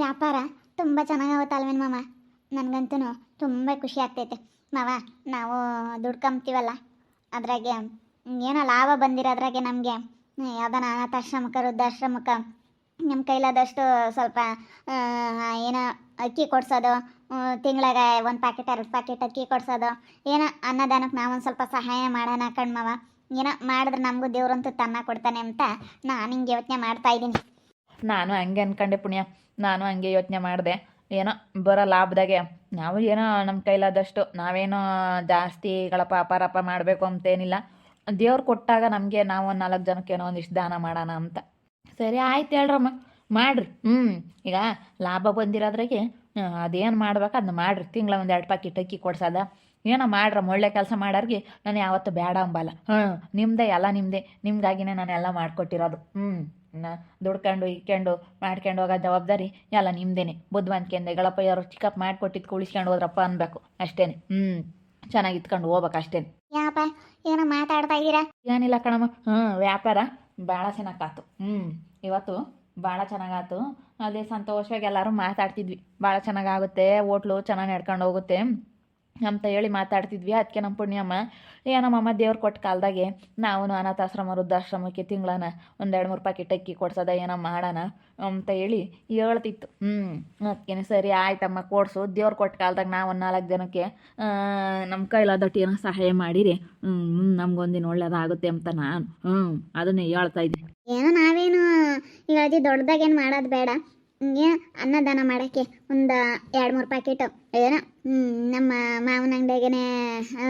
ವ್ಯಾಪಾರ ತುಂಬ ಚೆನ್ನಾಗಾಗುತ್ತಲ್ವೇನು ಮಾವ ನನಗಂತೂ ತುಂಬ ಖುಷಿ ಆಗ್ತೈತೆ. ಮಾವ, ನಾವು ದುಡ್ಕೊಂಬ್ತೀವಲ್ಲ ಅದ್ರಾಗೆ, ಏನೋ ಲಾಭ ಬಂದಿರೋದ್ರಾಗೆ ನಮಗೆ. ಯಾವ್ದಾನ ಅನಾಥಾಶ್ರಮಕ್ಕೆ, ವೃದ್ಧಾಶ್ರಮಕ್ಕೆ ನಮ್ಮ ಕೈಲಾದಷ್ಟು ಸ್ವಲ್ಪ ಏನೋ ಅಕ್ಕಿ ಕೊಡ್ಸೋದು ತಿಂಗಳಿಗೆ ಒಂದು ಪ್ಯಾಕೆಟ್ ಎರಡು ಪ್ಯಾಕೆಟ್ ಅಕ್ಕಿ ಕೊಡ್ಸೋದು. ಏನೋ ಅನ್ನದಾನಕ್ಕೆ ನಾವೊಂದು ಸ್ವಲ್ಪ ಸಹಾಯ ಮಾಡೋಣ ಕಣ್ಮವ ಏನೋ ಮಾಡಿದ್ರೆ ನಮಗೂ ದೇವ್ರಂತೂ ತನ್ನ ಕೊಡ್ತಾನೆ ಅಂತ ನಾನು ಹಿಂಗೆ ಯೋಚನೆ ಮಾಡ್ತಾ ಇದ್ದೀನಿ. ನಾನು ಹಂಗೆ ಅನ್ಕೊಂಡೆ ಪುಣ್ಯ. ನಾನು ಹಂಗೆ ಯೋಚನೆ ಮಾಡಿದೆ. ಏನೋ ಬರೋ ಲಾಭದಾಗೆ. ನಾವು ಏನೋ ನಮ್ಮ ಕೈಲಾದಷ್ಟು ನಾವೇನೋ ಜಾಸ್ತಿ ಗಳಪ ಅಪಾರಪ ಮಾಡಬೇಕು ಅಂತೇನಿಲ್ಲ. ದೇವ್ರು ಕೊಟ್ಟಾಗ ನಮಗೆ ನಾವು ಒಂದು ನಾಲ್ಕು ಜನಕ್ಕೆ ಏನೋ ಒಂದಿಷ್ಟು ದಾನ ಮಾಡೋಣ ಅಂತ. ಸರಿ, ಆಯ್ತು ಹೇಳ್ರಮ್ಮ. ಮಾಡಿರಿ. ಹ್ಞೂ ಈಗ ಲಾಭ ಬಂದಿರೋದ್ರಾಗೆ ಅದೇನು ಮಾಡ್ಬೇಕು ಅದನ್ನ ಮಾಡಿರಿ. ತಿಂಗಳ ಒಂದು ಎರಡು ಪ್ಯಾಕೆಟ್ ಅಕ್ಕಿ ಕೊಡ್ಸೋದ. ಏನೋ ಮಾಡ್ರಮ್ಮ ಒಳ್ಳೆ ಕೆಲಸ ಮಾಡೋರಿಗೆ ನಾನು ಯಾವತ್ತೂ ಬೇಡ ಅಂಬಲ್ಲ. ಹ್ಞೂ ನಿಮ್ಮದೇ ಎಲ್ಲ ನಿಮ್ಮದೇ ನಿಮ್ಗಾಗಿನೇ ನಾನು ಎಲ್ಲ ಮಾಡಿಕೊಟ್ಟಿರೋದು. ಹ್ಞೂ ನಾ ದುಡ್ಕೊಂಡು ಇಕ್ಕೊಂಡು ಮಾಡ್ಕೊಂಡು ಹೋಗೋ ಜವಾಬ್ದಾರಿ ಎಲ್ಲ ನಿಮ್ದೇನೆ. ಬುದ್ಧಿವಂತಿಕೆಯಿಂದ ಗಳಪ್ಪಯ್ಯವರು ಚಿಕ್ಕಪ್ಪ ಮಾಡಿಕೊಟ್ಟಿದ್ದು ಉಳಿಸ್ಕೊಂಡು ಹೋದ್ರಪ್ಪ ಅನ್ಬೇಕು. ಅಷ್ಟೇನೆ. ಹ್ಞೂ ಚೆನ್ನಾಗಿ ಇತ್ಕೊಂಡು ಹೋಗ್ಬೇಕು ಅಷ್ಟೇನೆ. ಯಾಪ? ಏನೋ ಮಾತಾಡ್ತಾ ಇದ್ದೀರಾ? ಏನಿಲ್ಲ ಕಣಮ್ಮ. ಹ್ಞೂ ವ್ಯಾಪಾರ ಭಾಳ ಚೆನ್ನಾಗಾತು ಹ್ಞೂ ಇವತ್ತು ಭಾಳ ಚೆನ್ನಾಗಾತು. ಅದೇ ಸಂತೋಷವಾಗಿ ಎಲ್ಲರೂ ಮಾತಾಡ್ತಿದ್ವಿ. ಭಾಳ ಚೆನ್ನಾಗಾಗುತ್ತೆ ಹೋಟ್ಲು ಚೆನ್ನಾಗಿ ನಡ್ಕೊಂಡು ಹೋಗುತ್ತೆ. ಅಂತ ಹೇಳಿ ಮಾತಾಡ್ತಿದ್ವಿ. ಅದಕ್ಕೆ ನಮ್ಮ ಪುಣ್ಯಮ್ಮ ಏನಮ್ಮಮ್ಮ ದೇವ್ರು ಕೊಟ್ಟ ಕಾಲದಾಗೆ ನಾವು ಅನಾಥಾಶ್ರಮ, ವೃದ್ಧಾಶ್ರಮಕ್ಕೆ ತಿಂಗಳನ ಒಂದೆರಡು ಮೂರು ಪ್ಯಾಕೆಟ್ ಅಕ್ಕಿ ಕೊಡ್ಸೋದ ಏನೋ ಮಾಡೋಣ ಅಂತ ಹೇಳಿ ಹೇಳ್ತಿತ್ತು. ಹ್ಞೂ ಅದಕ್ಕೆ ಸರಿ ಆಯ್ತಮ್ಮ, ಕೊಡ್ಸು. ದೇವ್ರು ಕೊಟ್ಟ ಕಾಲದಾಗ ನಾವು ಒಂದು ನಾಲ್ಕು ಜನಕ್ಕೆ ನಮ್ಮ ಕೈಲಾದಟ್ಟು ಏನೋ ಸಹಾಯ ಮಾಡಿರಿ. ಹ್ಞೂ ನಮ್ಗೊಂದಿನ ಒಳ್ಳೇದಾಗುತ್ತೆ ಅಂತ ನಾನು ಹ್ಞೂ ಅದನ್ನೇ ಹೇಳ್ತಾ ಇದ್ದೀನಿ. ಏನೋ ನಾವೇನು ದೊಡ್ಡದಾಗೇನು ಮಾಡೋದು ಬೇಡ. ಹಿಂಗೆ ಅನ್ನದಾನ ಮಾಡೋಕ್ಕೆ ಒಂದು ಎರಡು ಮೂರು ಪ್ಯಾಕೆಟು ಏನೋ ನಮ್ಮ ಮಾವನ ಅಂಗಡಿಯಾಗೇ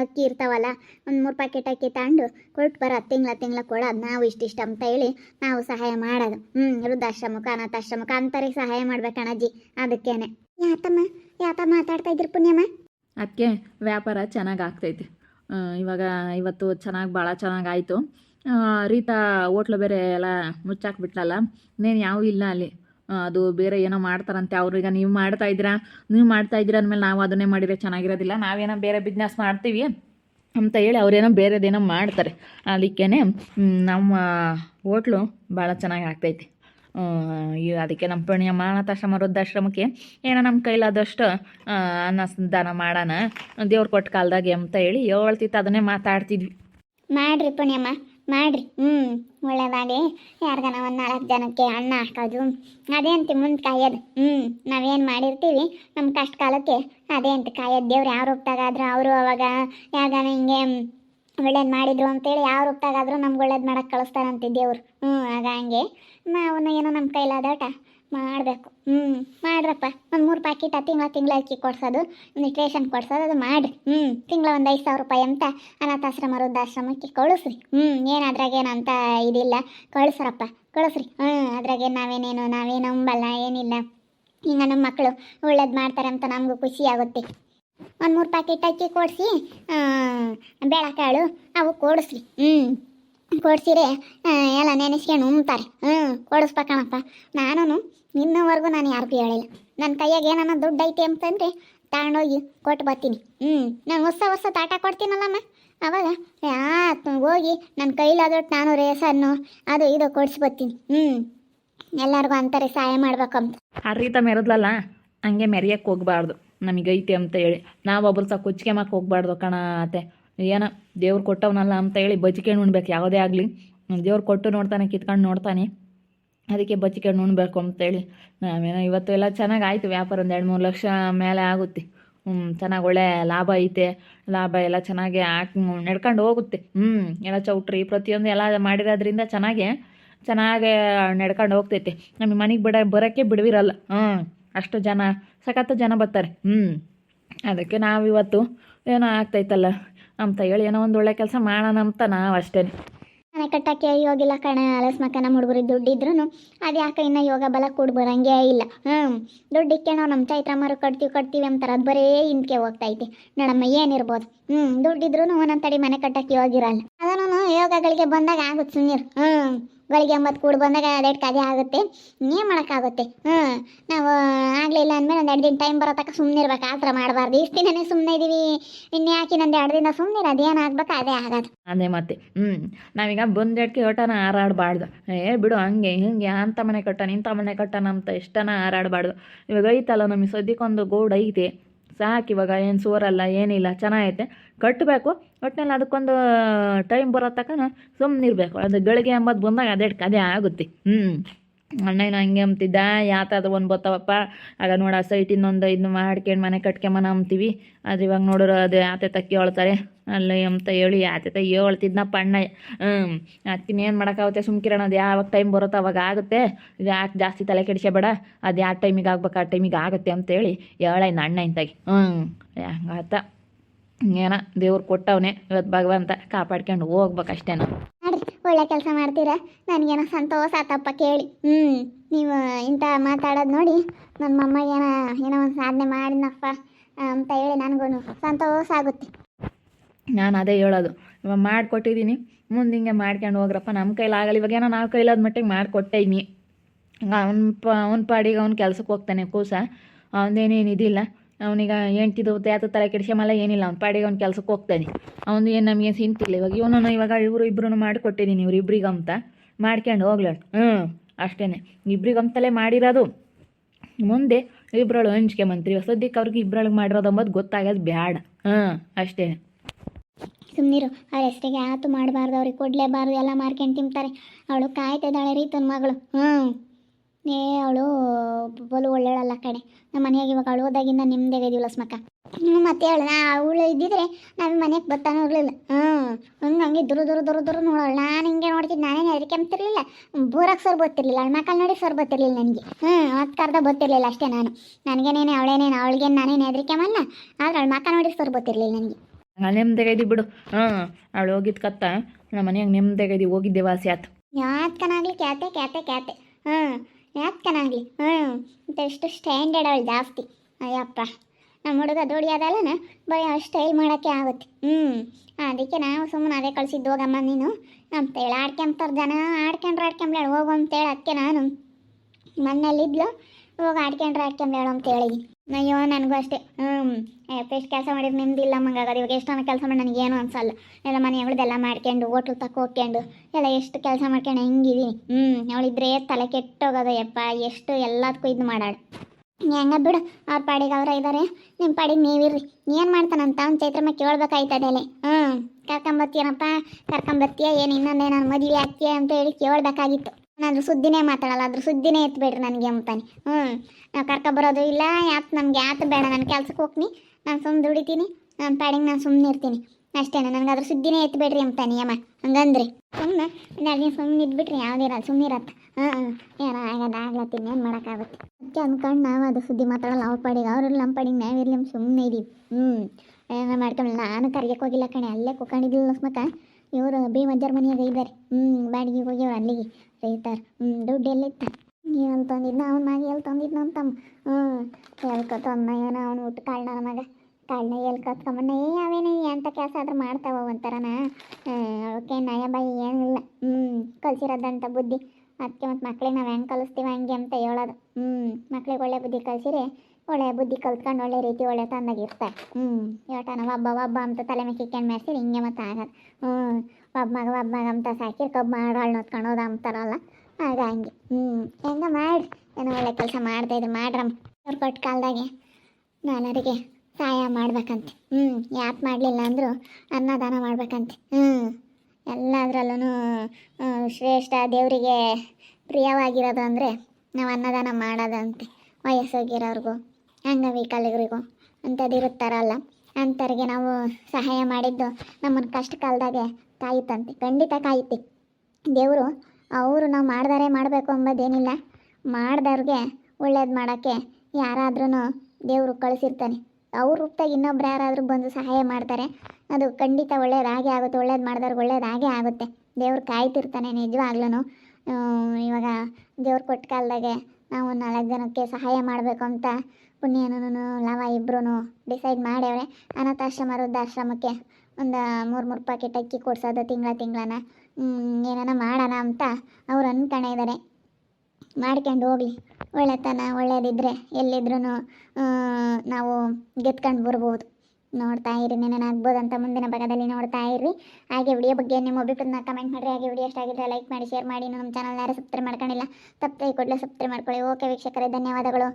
ಅಕ್ಕಿ ಇರ್ತಾವಲ್ಲ, ಒಂದು ಮೂರು ಪ್ಯಾಕೆಟ್ ಅಕ್ಕಿ ತಗೊಂಡು ಕೊಟ್ಟು ಬರೋ, ತಿಂಗಳ ತಿಂಗಳ ಕೊಡೋದು ನಾವು ಇಷ್ಟಿಷ್ಟು ಅಂತ ಹೇಳಿ ನಾವು ಸಹಾಯ ಮಾಡೋದು. ಹ್ಞೂ ವೃದ್ಧಾಶ್ರಮಕ್ಕೆ, ಅನಾಥಾಶ್ರಮಕ್ಕೆ ಅಂಥವ್ರಿಗೆ ಸಹಾಯ ಮಾಡ್ಬೇಕಣ್ಣಜ್ಜಿ ಅದಕ್ಕೇನೆ. ಯಾತಮ್ಮ, ಯಾತ ಮಾತಾಡ್ತಾ ಇದ್ರಿ ಪುಣ್ಯಮ್ಮ? ಅದಕ್ಕೆ ವ್ಯಾಪಾರ ಚೆನ್ನಾಗಿ ಆಗ್ತೈತೆ. ಇವಾಗ ಇವತ್ತು ಚೆನ್ನಾಗಿ ಭಾಳ ಚೆನ್ನಾಗಾಯಿತು ರೀತಾ ಹೋಟ್ಲು ಬೇರೆ ಎಲ್ಲ ಮುಚ್ಚಾಕ್ಬಿಟ್ಲಲ್ಲ ಇನ್ನೇನು ಯಾವೂ ಇಲ್ಲ ಅಲ್ಲಿ. ಅದು ಬೇರೆ ಏನೋ ಮಾಡ್ತಾರಂತೆ ಅವ್ರೀಗ ನೀವು ಮಾಡ್ತಾ ಇದ್ದೀರಾ ನೀವು ಮಾಡ್ತಾ ಇದ್ದೀರಾ ಅಂದಮೇಲೆ ನಾವು ಅದನ್ನೇ ಮಾಡಿದ್ರೆ ಚೆನ್ನಾಗಿರೋದಿಲ್ಲ ನಾವೇನೋ ಬೇರೆ ಬಿಸ್ನೆಸ್ ಮಾಡ್ತೀವಿ ಅಂತ ಹೇಳಿ ಅವರೇನೋ ಬೇರೆದೇನೋ ಮಾಡ್ತಾರೆ. ಅದಕ್ಕೇ ನಮ್ಮ ಹೋಟ್ಲು ಭಾಳ ಚೆನ್ನಾಗಿ ಆಗ್ತೈತಿ. ಆ, ಈ ಅದಕ್ಕೆ ನಮ್ಮ ಪುಣ್ಯ ಮಾನತಾಶ್ರಮ ವೃದ್ಧಾಶ್ರಮಕ್ಕೆ ಏನೋ ನಮ್ಮ ಕೈಲಾದಷ್ಟು ಅನ್ನ ದಾನ ಮಾಡೋಣ ದೇವ್ರು ಕೊಟ್ಟ ಕಾಲದಾಗೆ ಅಂತ ಹೇಳಿ ಹೇಳ್ತಿತ್ತು ಅದನ್ನೇ ಮಾತಾಡ್ತಿದ್ವಿ. ಮಾಡ್ರಿ ಪುಣ್ಯಮ್ಮ. ಮಾಡ್ರಿ. ಹ್ಞೂ ಒಳ್ಳೇದಾಗಿ ಯಾರಿಗಾನ ಒಂದು ನಾಲ್ಕು ಜನಕ್ಕೆ ಅಣ್ಣ ಹಾಕೋದು, ಅದೇ ಅಂತ ಮುಂದೆ ಕಾಯೋದು. ಹ್ಞೂ ನಾವೇನು ಮಾಡಿರ್ತೀವಿ ನಮ್ಮ ಕಷ್ಟ ಕಾಲಕ್ಕೆ ಅದೇ ಅಂತ ಕಾಯೋದು. ದೇವ್ರು ಯಾವ ರೂಪದಾಗಾದ್ರೂ ಅವರು ಅವಾಗ ಯಾರ್ಗನ ಹಿಂಗೆ ಒಳ್ಳೇದು ಮಾಡಿದ್ರು ಅಂತೇಳಿ ಯಾವ ರೂಪದಾಗಾದ್ರೂ ನಮ್ಗೆ ಒಳ್ಳೇದು ಮಾಡಕ್ಕೆ ಕಳಿಸ್ತಾರಂತೆ ದೇವ್ರು. ಹ್ಞೂ ಆಗ ಹಂಗೆ. ನಾವು ಏನೋ ನಮ್ಮ ಕೈಲಾದಾಟ. ಮಾಡಬೇಕು. ಹ್ಞೂ ಮಾಡ್ರಪ್ಪ. ಒಂದು ಮೂರು ಪ್ಯಾಕೆಟ್ ತಿಂಗಳ ತಿಂಗಳ ಅಕ್ಕಿ ಕೊಡ್ಸೋದು, ಒಂದು ರೇಷನ್ ಕೊಡ್ಸೋದು, ಅದು ಮಾಡಿರಿ ಹ್ಞೂ ತಿಂಗಳ ಒಂದು ಐದು ಸಾವಿರ ರೂಪಾಯಿ ಅಂತ ಅನಾಥಾಶ್ರಮ, ವೃದ್ಧಾಶ್ರಮಕ್ಕೆ ಕಳಿಸ್ರಿ. ಹ್ಞೂ ಏನು ಅಂತ ಇದಿಲ್ಲ. ಕಳಿಸ್ರಪ್ಪ. ಕಳಿಸ್ರಿ. ಹ್ಞೂ ಅದ್ರಾಗೇನು ನಾವೇನೇನು, ನಾವೇನು ನಂಬಲ್ಲ ಏನಿಲ್ಲ. ಹಿಂಗೆ ನಮ್ಮ ಮಕ್ಕಳು ಒಳ್ಳೇದು ಮಾಡ್ತಾರೆ ಅಂತ ನಮಗೂ ಖುಷಿ ಆಗುತ್ತೆ. ಒಂದು ಮೂರು ಪ್ಯಾಕೆಟ್ ಅಕ್ಕಿ ಕೊಡಿಸಿ ಬೇಳೆಕಾಳು, ಅವು ಕೊಡಿಸ್ರಿ. ಹ್ಞೂ ಕೊಡ್ಸಿರೆ ಎಲ್ಲ ನೆನೆಸ್ಕೊಂಡು ಉಣ್ತಾರೆ. ಹ್ಞೂ ಕೊಡಿಸ್ಬೇಕಣಪ್ಪ ನಾನು ಇನ್ನೂವರೆಗೂ ನಾನು ಯಾರಿಗೂ ಹೇಳಿಲ್ಲ. ನನ್ನ ಕೈಯಾಗ ಏನನ್ನ ದುಡ್ಡು ಐತೆ ಅಂತಂದರೆ ತಗೊಂಡೋಗಿ ಕೊಟ್ಟು ಬರ್ತೀನಿ. ಹ್ಞೂ, ನಾನು ಹೊಸ ಹೊಸ ತಾಟ ಕೊಡ್ತೀನಲ್ಲಮ್ಮ. ಅವಾಗ ಹೋಗಿ ನನ್ನ ಕೈಲಾದೊಟ್ಟು ನಾನು ರೇಸನ್ನು ಅದು ಇದು ಕೊಡಿಸ್ಬರ್ತೀನಿ ಹ್ಞೂ, ಎಲ್ಲರಿಗೂ ಅಂತಾರೆ ಸಹಾಯ ಮಾಡ್ಬೇಕಂತ. ಆ ರೀತ ಮೆರೆದ್ಲಲ್ಲ ಹಂಗೆ ಮೆರೆಯಕ್ಕೆ ಹೋಗ್ಬಾರ್ದು. ನಮಗೈತೆ ಅಂತ ಹೇಳಿ. ನಾವೊಬ್ರು ಸಹ ಕುಚ್ಕೆಮಕ್ಕೆ ಹೋಗ್ಬಾರ್ದು ಕಣ ಅತ್ತೆ. ಏನೋ, ದೇವ್ರು ಕೊಟ್ಟವನಲ್ಲ ಅಂತ ಹೇಳಿ ಬಚ್ಕೊಂಡು ಉಣ್ಬೇಕು, ಯಾವುದೇ ಆಗಲಿ. ದೇವ್ರು ಕೊಟ್ಟು ನೋಡ್ತಾನೆ, ಕಿತ್ಕೊಂಡು ನೋಡ್ತಾನೆ. ಅದಕ್ಕೆ ಬಚ್ಕೊಂಡು ಉಣ್ಬೇಕು ಅಂತೇಳಿ ನಾವೇನೋ ಇವತ್ತು ಎಲ್ಲ ಚೆನ್ನಾಗಿ ಆಯಿತು ವ್ಯಾಪಾರ, ಒಂದು ಎರಡು ಮೂರು ಲಕ್ಷ ಮೇಲೆ ಆಗುತ್ತೆ. ಹ್ಞೂ ಚೆನ್ನಾಗಿ ಒಳ್ಳೆ ಲಾಭ ಐತೆ. ಲಾಭ ಎಲ್ಲ ಚೆನ್ನಾಗಿ ಹಾಕಿ ನಡ್ಕೊಂಡು ಹೋಗುತ್ತೆ. ಹ್ಞೂ ಎಲ್ಲ ಚೌಟ್ರಿ, ಪ್ರತಿಯೊಂದು ಎಲ್ಲ ಮಾಡಿರೋದ್ರಿಂದ ಚೆನ್ನಾಗೆ ಚೆನ್ನಾಗೆ ನಡ್ಕೊಂಡು ಹೋಗ್ತೈತೆ. ನಮಗೆ ಮನೆಗೆ ಬಿಡ, ಬರೋಕ್ಕೆ ಬಿಡುವಿರಲ್ಲ. ಹ್ಞೂ ಅಷ್ಟು ಜನ ಸಖತ್ತು ಜನ ಬರ್ತಾರೆ. ಹ್ಞೂ ಅದಕ್ಕೆ ನಾವಿವತ್ತು ಏನೋ ಆಗ್ತೈತಲ್ಲ. ಅಂತ ಹೇಳಿ ಏನೋ ಒಂದು ಒಳ್ಳೆ ಕೆಲಸ ಮಾಡೋಣ ಅಂತ ನಾವು ಅಷ್ಟೇ ಮನೆ ಕಟ್ಟಕ್ಕೆ ಯೋಗಿಲ್ಲ ಕಣ, ಅಲಸ್ಮಕ್ಕ ನಮ್ಮ ಹುಡುಗರು ದುಡ್ಡಿದ್ರು ಅದು ಯಾಕೆ ಇನ್ನು ಯೋಗ ಬಲ ಕೂಡ ಬರಂಗೇ ಇಲ್ಲ. ಹ್ಞೂ ದುಡ್ಡಿಕ್ಕೆ ನಾವು ನಮ್ಮ ಚೈತ್ರಮ್ಮರು ಕಟ್ತೀವಿ ಕಟ್ತೀವಿ ಅಂತಾರೆ, ಅದು ಬರೇ ಹಿಂದಕ್ಕೆ ಹೋಗ್ತೈತಿ. ನೋಡಮ್ಮ, ಏನಿರ್ಬೋದು. ಹ್ಞೂ ದುಡ್ಡಿದ್ರು ಒಂದೊಂದು ತಡಿ ಮನೆ ಕಟ್ಟಕ್ಕೆ ಯೋಗಿರಲ್ಲ. ಅದನ್ನು ಯೋಗಗಳಿಗೆ ಬಂದಾಗ ಆಗುತ್ತೆ ಸುನೀರ್. ಹ್ಞೂ ಗಳಿಗೆ ಮತ್ತು ಕೂಡಿ ಬಂದಾಗ ಅದೆಷ್ಟು ಕದೆ ಆಗುತ್ತೆ? ಏನು ಮಾಡೋಕ್ಕಾಗುತ್ತೆ? ಹ್ಞೂ ನಾವು ಆಗಲಿಲ್ಲ ಅಂದಮೇಲೆ ಒಂದು ಎರಡು ದಿನ ಟೈಮ್ ಬರೋ ತನಕ ಸುಮ್ಮನೆ ಇರ್ಬೇಕು. ಆ ಥರ ಮಾಡಬಾರ್ದು. ಇಷ್ಟು ದಿನನೇ ಸುಮ್ಮನೆ ಇದ್ದೀವಿ ಇನ್ನು ಯಾಕೆ ನಂದು ಎರಡು ದಿನ ಸುಮ್ಮನೆ ಅದೇನು ಆಗ್ಬೇಕು? ಅದೇ ಆಗೋದು. ಅದೇ ಮತ್ತೆ. ಹ್ಞೂ ನಾವೀಗ ಬಂದೆಡ್ಕೆ ಹೊಟ್ಟನ ಹಾರಾಡಬಾರ್ದು. ಏ, ಬಿಡು, ಹಂಗೆ, ಹಿಂಗೆ, ಅಂತ ಮನೆ ಕಟ್ಟಾನ ಇಂಥ ಮನೆ ಕಟ್ಟಾನ ಅಂತ ಇಷ್ಟನ ಹಾರಾಡಬಾರ್ದು. ಇವಾಗ ಐತಲ್ಲ, ನಮಗೆ ಸದ್ಯಕ್ಕೊಂದು ಗೋಡ್ ಐತೆ. ಸಾಕು ಇವಾಗ ಏನು ಸೋರಲ್ಲ, ಏನಿಲ್ಲ, ಚೆನ್ನಾಗೈತೆ. ಕಟ್ಟಬೇಕು ಒಟ್ಟಿನಲ್ಲಿ ಅದಕ್ಕೊಂದು ಟೈಮ್ ಬರೋ ತನಕ ಸುಮ್ಮನಿರ್ಬೇಕು ಅದು ಗಳಿಗೆ ಎಂಬತ್ತು ಬಂದಾಗ ಅದೇ ಅದೇ ಆಗುತ್ತೆ. ಹ್ಞೂ ಅಣ್ಣನ ಹಂಗೆ ಅಂತಿದ್ದ ಯಾತದ ಒಂದು ಬತ್ತವಪ್ಪ ಆಗ ನೋಡ ಸೈಟ್ ಇನ್ನೊಂದು ಇದನ್ನ ಮಾಡ್ಕೊಂಡು ಮನೆ ಕಟ್ಕೊಂಬನ ಅಂಬ್ತೀವಿ. ಆದ್ರೆ ಇವಾಗ ನೋಡೋರು ಅದು ಯಾತೆ ತಕ್ಕಿ ಹೇಳ್ತಾರೆ. ಅಲ್ಲಿ ಅಂತ ಹೇಳಿ ಯಾತೆ ತ ಹೇಳ್ತಿದ್ನಪ್ಪ ಅಣ್ಣ ಹ್ಞೂ ಅದಕ್ಕಿನ್ನ ಏನು ಮಾಡೋಕ್ಕಾಗುತ್ತೆ ಸುಮ್ಕಿರಣ, ಅದು ಯಾವಾಗ ಟೈಮ್ ಬರುತ್ತೋ ಅವಾಗ ಆಗುತ್ತೆ. ಇದು ಯಾಕೆ ಜಾಸ್ತಿ ತಲೆ ಕೆಡಿಸ್ಬೇಡ ಅದು ಯಾವ ಟೈಮಿಗೆ ಆಗ್ಬೇಕು ಆ ಟೈಮಿಗೆ ಆಗುತ್ತೆ ಅಂತೇಳಿ ಹೇಳೈನ ಅಣ್ಣ ಇಂತಾಗಿ ಹ್ಞೂ ಹಂಗಾತ. ಏನ, ದೇವ್ರು ಕೊಟ್ಟವನೇ ಇವತ್ತು ಭಗವಂತ ಕಾಪಾಡ್ಕೊಂಡು ಹೋಗ್ಬೇಕಷ್ಟೇನ ಅಷ್ಟೇ ನಾವು ಒಳ್ಳೆ ಕೆಲಸ ಮಾಡ್ತೀರಾ? ನನಗೇನೋ ಸಂತೋಷ ಆತಪ್ಪ ಕೇಳಿ. ಹ್ಞೂ ನೀವು ಇಂಥ ಮಾತಾಡೋದು ನೋಡಿ ನನ್ನ ಮೊಮ್ಮ ಏನೋ ಒಂದು ಸಾಧನೆ ಮಾಡಿನಪ್ಪ ಅಂತ ಹೇಳಿ ನನಗೂ ಸಂತೋಷ ಆಗುತ್ತೆ. ನಾನು ಅದೇ ಹೇಳೋದು. ಇವಾಗ ಮಾಡಿಕೊಟ್ಟಿದ್ದೀನಿ ಮುಂದೆ ಹಿಂಗೆ ಮಾಡ್ಕೊಂಡು ಹೋಗ್ರಪ್ಪ. ನಮ್ಮ ಕೈಲಾಗಲ್ಲ ಇವಾಗ ಏನೋ ನಾವು ಕೈಲಾದ ಮಟ್ಟಿಗೆ ಮಾಡಿಕೊಟ್ಟೈನಿ ಅವ್ನ ಪ, ಅವ್ನ ಪಾಡಿಗೆ ಅವ್ನ ಕೆಲ್ಸಕ್ಕೆ ಹೋಗ್ತಾನೆ ಕೂಸ. ಅವನದೇನೇನು ಇದಿಲ್ಲ. ಅವನೀಗ ಹೆಂಡ್ತಿದು ಯಾತ ತಲೆ ಕೆಡಿಸ್ಯಮಲ್ಲ ಏನಿಲ್ಲ, ಅವ್ನು ಪಾಡಿಗೆ ಅವ್ನು ಕೆಲ್ಸಕ್ಕೆ ಹೋಗ್ತಾನೆ. ಅವನು ಏನು ನಮಗೆ ಸಿಂತಿಲ್ಲ ಇವಾಗ ಇವನು ಇವಾಗ ಇವರು ಇಬ್ಬರು ಮಾಡಿಕೊಟ್ಟಿದ್ದೀನಿ ಇವ್ರು ಇಬ್ರಿಗಂತ. ಮಾಡ್ಕೊಂಡು ಹೋಗ್ಲಾಡು ಹ್ಞೂ ಅಷ್ಟೇ ಇಬ್ರಿಗಂತಲೇ ಮಾಡಿರೋದು. ಮುಂದೆ ಇಬ್ಬರಳು ಮಂತ್ರಿ, ಸದ್ಯಕ್ಕೆ ಅವ್ರಿಗೆ ಇಬ್ಬರೊಳಗೆ ಮಾಡಿರೋದು ಅಂಬೋದು ಗೊತ್ತಾಗೋದು ಬ್ಯಾಡ. ಹಾಂ ಅಷ್ಟೇ ಸುಮ್ಮನಿರು ಅವ್ರ ಹೆಸ್ರಿಗೆ ಆತು ಮಾಡಬಾರ್ದು, ಅವ್ರಿಗೆ ಕೊಡಲೇಬಾರ್ದು, ಎಲ್ಲ ಮಾರ್ಕೊಂಡು ತಿಂತಾರೆ. ಅವಳು ಕಾಯ್ತಿದ್ದಾಳೆ ರೀ ತನ್ನ ಮಗಳು. ಹ್ಞೂ ಏ ಅವಳು ಬಲು ಒಳ್ಳೆಯಳಲ್ಲ ಕಣೆ. ನಮ್ಮ ಮನೆಯಾಗ ಇವಾಗ ಅವಳು ಹೋದಾಗಿಂದ ನಿಮ್ಮದೇ ಗದಿಲ್ಲ ಸ್ಮಕ್ಕ ಹ್ಞೂ ಮತ್ತೆ ಹೇಳ ನಾ ಅವಳು ಇದ್ದಿದ್ರೆ ನಾವು ಮನೆಗೆ ಬರ್ತಾನೆ ಇರಲಿಲ್ಲ. ಹ್ಞೂ ಹಂಗೆ ಹಂಗೆ ದುರು ದುರು ದುರು ದುರು ನೋಡೋಳು. ನಾನು ಹಿಂಗೆ ನೋಡ್ತಿದ್ದು ನಾನೇನು ಹೆದರಿಕೆ ಅಂತಿರಲಿಲ್ಲ ಬೂರಕ್ಕೆ ಸರ್ ಗೊತ್ತಿರಲಿಲ್ಲ ಮಕ್ಕಳು ನೋಡಿ ಸರ್ ಗೊತ್ತಿರಲಿಲ್ಲ ನನಗೆ. ಹ್ಞೂ ಕರ್ದ ಗೊತ್ತಿರಲಿಲ್ಲ ಅಷ್ಟೇ ನಾನು. ನನಗೇನೇನು ಅವಳೇನೇನು ಅವಳಿಗೇನು ನಾನೇನು ಹೆದರಿಕೆ ಮಲ್ಲ ಆದ್ರೆ ಅವಳ ಮಕ್ಕ ನೋಡಿ ಸರ್ ಗೊತ್ತಿರಲಿಲ್ಲ ನನಗೆ. ತೆಗೆದಿ ಬಿಡು. ಹಾಂ ಅವಳು ಹೋಗಿದ್ದು ಕತ್ತ. ನಮ್ಮ ಮನೆಯಾಗ ನೆಮ್ಮದಿಗೈದಿ ಹೋಗಿದ್ದೆ ವಾಸಿ ಆತು. ಯಾತ್ಕನಾಗ್ಲಿ ಕ್ಯಾತೆ ಕ್ಯಾತೆ ಕ್ಯಾತೆ. ಹ್ಞೂ ಯಾತ್ಕನಾಗ್ಲಿ? ಹ್ಞೂ ಎಷ್ಟು ಸ್ಟ್ಯಾಂಡರ್ಡ್ ಅವಳು ಜಾಸ್ತಿ. ಅಯ್ಯಪ್ಪ. ನಮ್ಮ ಹುಡುಗ ದುಡಿಯೋದಲ್ಲನ? ಬರೀ ಸ್ಟೈಲ್ ಮಾಡೋಕ್ಕೆ ಆಗುತ್ತೆ. ಹ್ಞೂ ಅದಕ್ಕೆ ನಾವು ಸುಮ್ಮನೆ ಅದೇ ಕಳಿಸಿದ್ದು, ಹೋಗಮ್ಮ ನೀನು. ಅಂತೇಳಿ ಆಡ್ಕೊಂತಾರೆ ಜನ ಆಡ್ಕೊಂಡ್ರೆ ಆಡ್ಕೊಂಬ್ಲಾಳು ಹೋಗು ಅಂತೇಳಿ ಅದಕ್ಕೆ ನಾನು ಮನೇಲಿದ್ಲು ಹೋಗಿ ಆಡ್ಕೊಂಡ್ರೆ ಆಡ್ಕೊಂಬ್ಲೇಳು ಅಂತ ಹೇಳಿ. ಅಯ್ಯೋ, ನನಗೂ ಅಷ್ಟೇ. ಹ್ಞೂ ಎಷ್ಟು ಕೆಲಸ ಮಾಡಿದ್ರೆ ನಿಮ್ದಿಲ್ಲ ಮಂಗಾಗದು ಇವಾಗ ಎಷ್ಟೊಂದು ಕೆಲಸ ಮಾಡಿ ನನಗೇನು ಅನ್ಸಲ್ಲ. ಎಲ್ಲ ಮನೆಯವ್ಳದೆಲ್ಲ ಮಾಡ್ಕೊಂಡು ಹೋಟ್ಲು ತಕ್ಕ ಹೋಗ್ಕೊಂಡು, ಎಲ್ಲ ಎಷ್ಟು ಕೆಲಸ ಮಾಡ್ಕೊಂಡು ಹೆಂಗಿದೀನಿ. ಹ್ಞೂ ಅವಳಿದ್ರೆ ತಲೆ ಕೆಟ್ಟೋಗೋದು. ಯಪ್ಪ, ಎಷ್ಟು ಎಲ್ಲದಕ್ಕೂ ಇದು ಮಾಡಾಳು. ಹೆಂಗ ಬಿಡು. ಅವ್ರ ಪಾಡಿಗೆ ಅವ್ರ ಇದ್ದಾರೆ ನಿಮ್ಮ ಪಾಡಿಗೆ ನೀವಿರ್ರಿ. ಏನು ಮಾಡ್ತಾನಂತ ಅವ್ನು ಚೈತ್ರಮ್ಮ ಕೇಳ್ಬೇಕಾಯ್ತದೆಲೆ ಹ್ಞೂ ಕರ್ಕೊಂಬರ್ತೀಯನಪ್ಪ ಕರ್ಕೊಂಬರ್ತೀಯ ಏನು ಇನ್ನೊಂದೇ ನಾನು ಮದುವೆ ಆಗ್ತೀಯ ಅಂತ ಹೇಳಿ ಕೇಳಬೇಕಾಗಿತ್ತು. ನಾನು ಸುದ್ದಿನೇ ಮಾತಾಡಲ್ಲ ಅದ್ರ ಸುದ್ದಿನೇ ಎತ್ಬೇಡ್ರಿ ನನಗೆ ಅಂತಾನೆ. ಹ್ಞೂ ನಾವು ಕರ್ಕೊಬರೋದು ಇಲ್ಲ, ಯಾತ್ ನಮ್ಗೆ ಯಾತು ಬೇಡ, ನಾನು ಕೆಲ್ಸಕ್ಕೆ ಹೋಗ್ತೀನಿ ನಾನು ಸುಮ್ಮನೆ ದುಡಿತೀನಿ ನನ್ನ ಪಾಡಿಗೆ ನಾನು ಸುಮ್ಮನೆ ಇರ್ತೀನಿ. ಅಷ್ಟೇ ನನಗೆ ಅದ್ರ ಸುದ್ದಿನೇ ಎತ್ಬೇಡ್ರಿ ಅಂತಾನೆ ಯಮ್ಮ ಹಂಗಂದ್ರಿ. ಸುಮ್ಮನೆ ನಾನು ಸುಮ್ಮನೆ ಇದ್ಬಿಟ್ರಿ ಯಾವುದಿರಲ್ಲ ಸುಮ್ಮನೆ ಇರತ್ತ. ಹಾಂ ಏನೋ ಆಗದ ಆಗ್ಲತ್ತೀನಿ ಏನು ಮಾಡೋಕ್ಕಾಗುತ್ತೆ. ಅದಕ್ಕೆ ಅಂದ್ಕೊಂಡು ನಾವು ಅದು ಸುದ್ದಿ ಮಾತಾಡಲ್ಲ, ಅವ್ರ ಪಾಡಿಗೆ ಅವ್ರಲ್ಲಿ ನಮ್ಮ ಪಾಡಿಗೆ ನಾವಿರಲಿ ನಮ್ಮ ಸುಮ್ಮನೆ ಇದೀವಿ ಹ್ಞೂ ಏನೋ ಮಾಡ್ಕೊಳ್ಳಲ್ಲ ನಾನು ಕರಿಯಕ್ಕೆ ಹೋಗಿಲ್ಲ ಕಣೆ, ಅಲ್ಲೇ ಕುತ್ಕೊಂಡಿದ್ದಿಲ್ಲ ಸ್ಮಕ. ಇವರು ಭೀಮಜ್ಜರ ಮನೆಯಾಗ ಇದ್ದಾರೆ ಹ್ಞೂ ಬಾಡಿಗೆ ಹೋಗಿ ಅವ್ರು ಅಲ್ಲಿಗೆ. ರೈತಾರ ದುಡ್ಡು ಎಲ್ಲಿತ್ತ? ಏನು ತಂದಿದ್ನ ಅವ್ನ ಮಗ ಎಲ್ಲಿ ತಂದಿದ್ನ ಅಂತಮ್ಮ ಹ್ಞೂ ಎಲ್ಕೊತಂದ ಏನೋ ಅವ್ನು ಊಟ ಕಾಳ್ನ ಮಗ? ಕಾಳ್ನ ಎಲ್ಲಿ ಕತ್ಕೊಂಬನ್ನ ಏ ಅವೇನೇ ಎಂಥ ಕೆಲಸ ಆದ್ರೂ ಮಾಡ್ತಾವ ಒಂಥರನ ಅವಕ್ಕೆ ನಯ ಬಾಯಿ ಏನಿಲ್ಲ ಹ್ಞೂ ಕಲ್ಸಿರೋದಂತ ಬುದ್ಧಿ. ಅದಕ್ಕೆ ಮತ್ತು ಮಕ್ಳಿಗೆ ನಾವು ಹೆಂಗೆ ಕಲಿಸ್ತೀವಿ ಹಂಗೆ ಅಂತ ಹೇಳೋದು. ಹ್ಞೂ ಮಕ್ಳಿಗೆ ಒಳ್ಳೆ ಬುದ್ಧಿ ಕಲಿಸಿರಿ. ಒಳ್ಳೆ ಬುದ್ಧಿ ಕಲ್ತ್ಕೊಂಡು ಒಳ್ಳೆ ರೀತಿ ಒಳ್ಳೆ ತಂದಾಗಿರ್ತಾರೆ ಹ್ಞೂ ಹೇಳ್ತಾನ ಒಬ್ಬ ಒಬ್ಬ ಅಂತ ತಲೆ ಮೇಲೆ ಕಿಕ್ಕೊಂಡು ಮಾಡಿಸಿರಿ ಹಿಂಗೆ ಮತ್ತೆ ಆಗೋದು ಹ್ಞೂ ಒಬ್ಬ ಮಗ ಒಬ್ಬ ಮಗ ಅಂತ ಸಾಕಿ ಕಬ್ಬು ಮಾಡೋಳು ನೋಡ್ಕೊಂಡು ಹೋದ ಅಂತಾರಲ್ಲ ಆಗ ಹಂಗೆ. ಹ್ಞೂ ಹೆಂಗ ಮಾಡಿ ಏನೋ ಒಳ್ಳೆ ಕೆಲಸ ಮಾಡ್ತಾಯಿದ್ರು ಮಾಡ್ರಮ್ಮ. ಅವ್ರು ಕೊಟ್ಟ ಕಾಲದಾಗೆ ನಾಲ್ವರಿಗೆ ಸಹಾಯ ಮಾಡ್ಬೇಕಂತೆ. ಹ್ಞೂ ಯಾಕೆ ಮಾಡಲಿಲ್ಲ ಅಂದರೂ ಅನ್ನದಾನ ಮಾಡ್ಬೇಕಂತೆ. ಹ್ಞೂ ಎಲ್ಲದರಲ್ಲೂ ಶ್ರೇಷ್ಠ ದೇವರಿಗೆ ಪ್ರಿಯವಾಗಿರೋದು ಅಂದರೆ ನಾವು ಅನ್ನದಾನ ಮಾಡೋದಂತೆ. ವಯಸ್ಸಾಗಿರೋರಿಗೂ, ಅಂಗವಿಕಲರಿಗೂ ಅಂಥದ್ದು ಇರುತ್ತಾರಲ್ಲ ಅಂಥವ್ರಿಗೆ ನಾವು ಸಹಾಯ ಮಾಡಿದ್ದು ನಮ್ಮನ್ನು ಕಷ್ಟ ಕಾಲದಾಗೆ ಕಾಯುತ್ತಂತೆ ಖಂಡಿತ ಕಾಯುತ್ತೆ ದೇವರು, ಅವರು ನಾವು ಮಾಡ್ದಾರೆ ಮಾಡಬೇಕು ಅಂಬೋದೇನಿಲ್ಲ. ಮಾಡ್ದವ್ರಿಗೆ ಒಳ್ಳೇದು ಮಾಡೋಕ್ಕೆ ಯಾರಾದ್ರೂ ದೇವರು ಕಳಿಸಿರ್ತಾನೆ. ಅವ್ರ ರೂಪದಾಗ ಇನ್ನೊಬ್ರು ಯಾರಾದರೂ ಬಂದು ಸಹಾಯ ಮಾಡ್ತಾರೆ, ಅದು ಖಂಡಿತ ಒಳ್ಳೇದಾಗೇ ಆಗುತ್ತೆ, ಒಳ್ಳೇದು ಮಾಡಿದವ್ರಿಗೆ ಒಳ್ಳೇದಾಗೇ ಆಗುತ್ತೆ. ದೇವ್ರು ಕಾಯ್ತಿರ್ತಾನೆ ನಿಜವಾಗ್ಲೂ ಇವಾಗ ದೇವ್ರು ಕೊಟ್ಟ ಕಾಲದಾಗೆ ನಾವು ನಾಲ್ಕು ಜನಕ್ಕೆ ಸಹಾಯ ಮಾಡಬೇಕು ಅಂತ ಪುಣ್ಯನೂ ಲವ ಇಬ್ಬರೂ ಡಿಸೈಡ್ ಮಾಡ್ಯವ್ರೆ. ಅನಾಥಾಶ್ರಮ, ವೃದ್ಧಾಶ್ರಮಕ್ಕೆ ಒಂದು ಮೂರು ಮೂರು ಪ್ಯಾಕೆಟ್ ಅಕ್ಕಿ ಕೊಡ್ಸೋದು ತಿಂಗಳ ತಿಂಗಳನ. ಏನಾನ ಮಾಡೋಣ ಅಂತ ಅವ್ರು ಅನ್ಕೊಂಡೇ ಇದ್ದಾರೆ ಮಾಡ್ಕೊಂಡು ಹೋಗಲಿ. ಒಳ್ಳೆತನ ಒಳ್ಳೇದಿದ್ದರೆ ಎಲ್ಲಿದ್ರೂ ನಾವು ಗೆದ್ಕೊಂಡು ಬರ್ಬೋದು. ನೋಡ್ತಾ ಇರಿ ಆಗ್ಬೋದು ಅಂತ ಮುಂದಿನ ಭಾಗದಲ್ಲಿ ನೋಡ್ತಾ ಇರಿ ಹಾಗೆ ವಿಡಿಯೋ ಬಗ್ಗೆ ನಿಮ್ಮ ಅಭಿಪ್ರಾಯನ ಕಮೆಂಟ್ ಮಾಡಿರಿ. ಹಾಗೆ ವಿಡಿಯೋ ಇಷ್ಟ ಆಗಿದ್ರೆ ಲೈಕ್ ಮಾಡಿ ಶೇರ್ ಮಾಡಿ. ನಮ್ಮ ಚಾನಲ್ ಯಾರು ಸಬ್ಸ್ಕ್ರೈಬ್ ಮಾಡ್ಕೊಂಡಿಲ್ಲ ತಪ್ಪದೆ ಕೂಡಲೇ ಸಬ್ಸ್ಕ್ರೈಬ್ ಮಾಡ್ಕೊಳ್ಳಿ. ಓಕೆ ವೀಕ್ಷಕರೇ, ಧನ್ಯವಾದಗಳು.